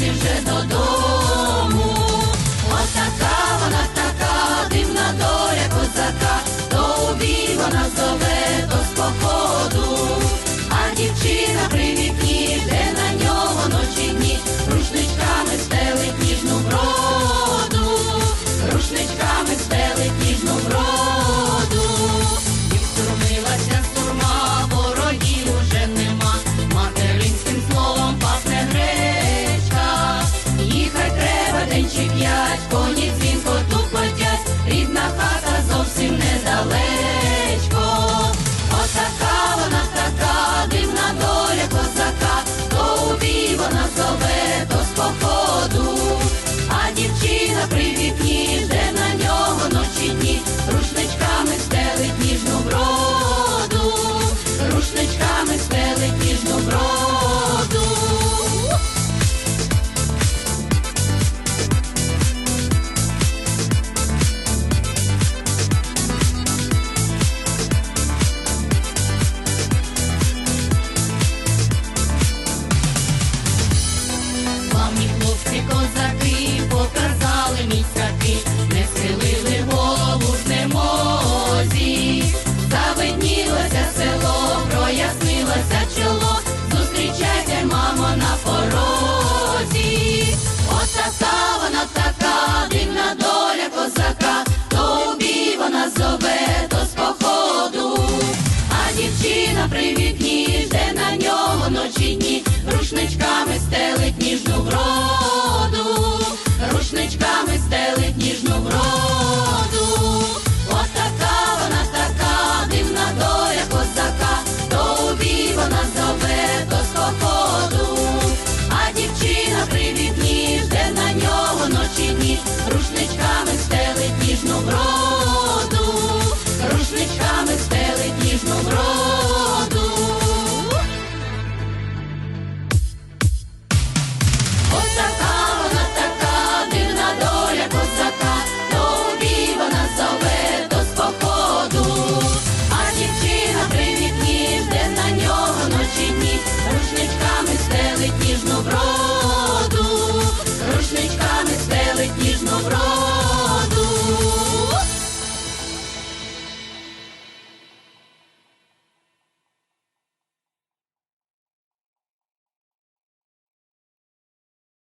Si j'ai sypiać, при вікні, жде на нього